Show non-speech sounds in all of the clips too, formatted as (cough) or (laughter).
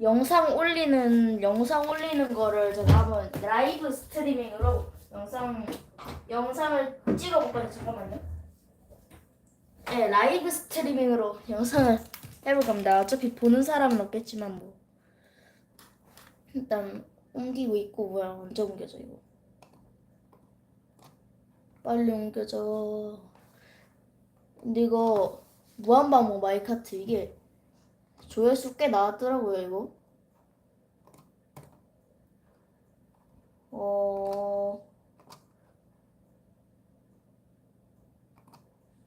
영상 올리는 영상 올리는 거를 제가 한번 라이브 스트리밍으로 영상 영상을 찍어볼거든요. 잠깐만요. 네, 라이브 스트리밍으로 영상을 해볼 겁니다. 어차피 보는 사람은 없겠지만 뭐 일단 옮기고 있고 뭐야 언제 옮겨져 이거 빨리 옮겨져 근데 이거 무한반복 마이카트 이게 조회수 꽤 나왔더라고요 이거. 어.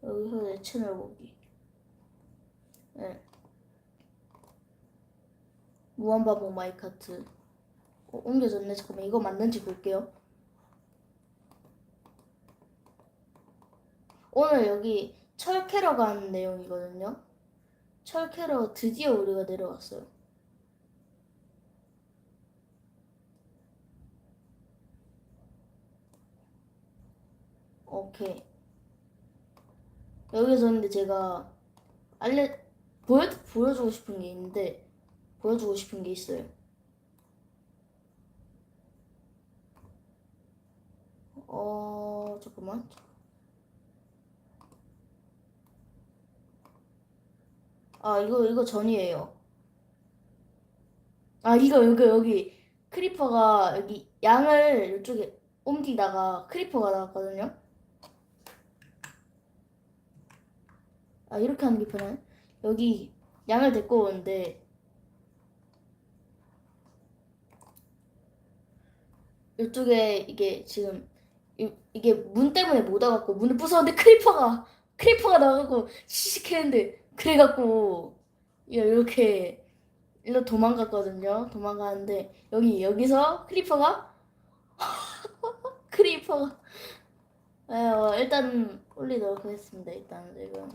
여기서 내 채널 보기. 네 무한반복 마이카트. 어, 옮겨졌네. 잠깐만 이거 맞는지 볼게요. 오늘 여기 철캐러 가는 내용이거든요 철캐러 드디어 우리가 내려왔어요 오케이 여기서 근데 제가 알려 보여 보여주고 싶은 게 있는데 보여주고 싶은 게 있어요. 어 잠깐만. 아 이거 이거 전이에요. 아 이거 이거 여기 크리퍼가 여기 양을 이쪽에 옮기다가 크리퍼가 나왔거든요. 아 이렇게 하는 게 편해. 여기 양을 데리고 오는데 이쪽에 이게 지금 이, 이게 문 때문에 못 와갖고 문을 부숴는데 크리퍼가 크리퍼가 나가고 시식했는데 그래갖고 이렇게 일로 도망갔거든요. 도망가는데 여기 여기서 크리퍼가 (laughs) 크리퍼가 에, 어, 일단 올리도록 하겠습니다. 일단 지금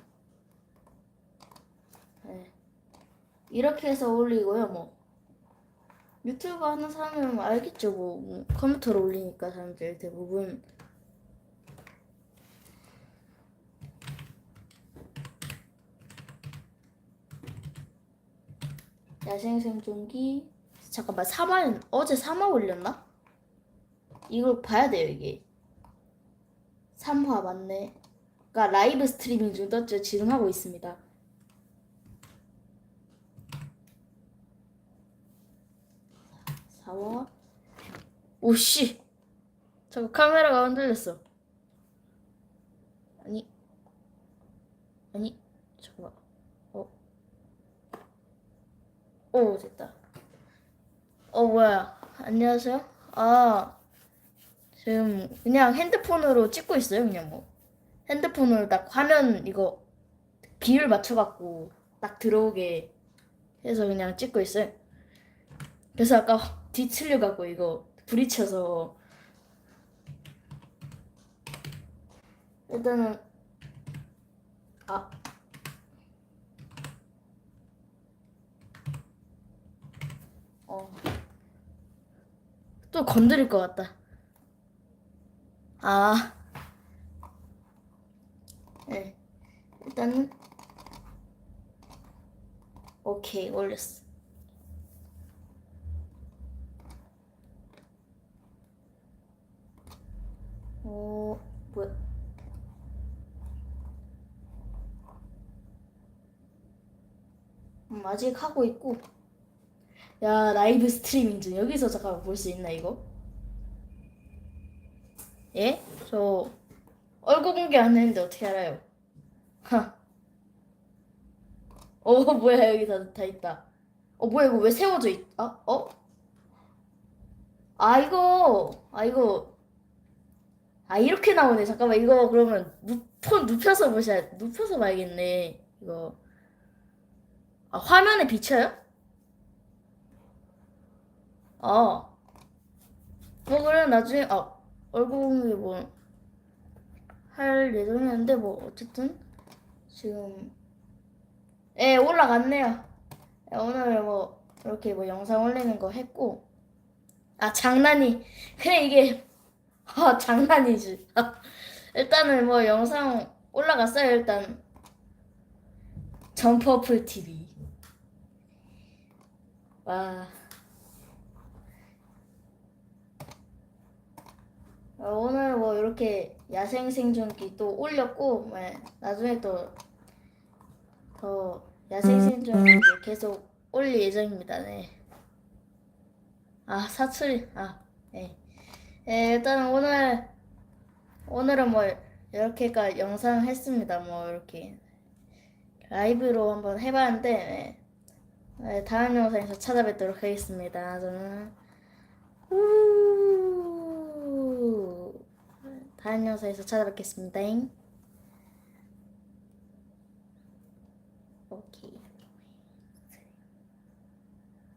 네. 이렇게 해서 올리고요. 뭐 유튜브 하는 사람은 알겠죠. 뭐, 뭐 컴퓨터로 올리니까 사람들 대부분 야생 생존기. 잠깐만 3화 어제 3화 올렸나? 이걸 봐야 돼요 이게. 3화 맞네. 그러니까 라이브 스트리밍 중 떴죠. 지금 하고 있습니다. 사와 오씨. 잠깐 카메라가 흔들렸어. 아니. 아니 잠깐만 어. 오 됐다. 어 뭐야. 안녕하세요? 아 지금 그냥 핸드폰으로 찍고 있어요 그냥 뭐. 핸드폰으로 딱 화면 이거 비율 맞춰갖고 딱 들어오게 해서 그냥 찍고 있어요. 그래서 아까 뒤틀려갖고 이거 부딪혀서 일단은 아 어. 또 건드릴 것 같다. 아. 네. 일단은 오케이 올렸어. 어, 뭐야? 음, 아직 하고 있고. 야, 라이브 스트리밍 중 여기서 잠깐 볼 수 있나 이거? 예? 저 얼굴 공개 안 했는데 어떻게 알아요? 하. 어, (laughs) 뭐야 여기 다, 다 있다. 어, 뭐야 이거 왜 세워져 있? 아, 어? 아 이거, 아 이거. 아 이렇게 나오네 잠깐만 이거 그러면 눕, 폰 눕혀서 보셔야 눕혀서 봐야겠네 이거 아 화면에 비쳐요? 어. 뭐 그래 나중에 아 얼굴 공개 뭐할 예정이었는데 뭐 어쨌든 지금 예 올라갔네요. 예, 오늘 뭐 이렇게 뭐 영상 올리는 거 했고. 아 장난이. (laughs) 그래 이게. 아 장난이지. (laughs) 일단은 뭐 영상 올라갔어요 일단. 점퍼풀 TV 와. 어, 오늘 뭐 이렇게 야생 생존기 또 올렸고, 네, 나중에 또 더 야생 생존기 계속 올릴 예정입니다. 네. 아, 사출, 아, 네. 네, 일단 오늘, 오늘은 뭐 이렇게가 영상 했습니다. 뭐 이렇게 라이브로 한번 해봤는데, 네. 네, 다음 영상에서 찾아뵙도록 하겠습니다. 저는 우 다음 영상에서 찾아뵙겠습니다.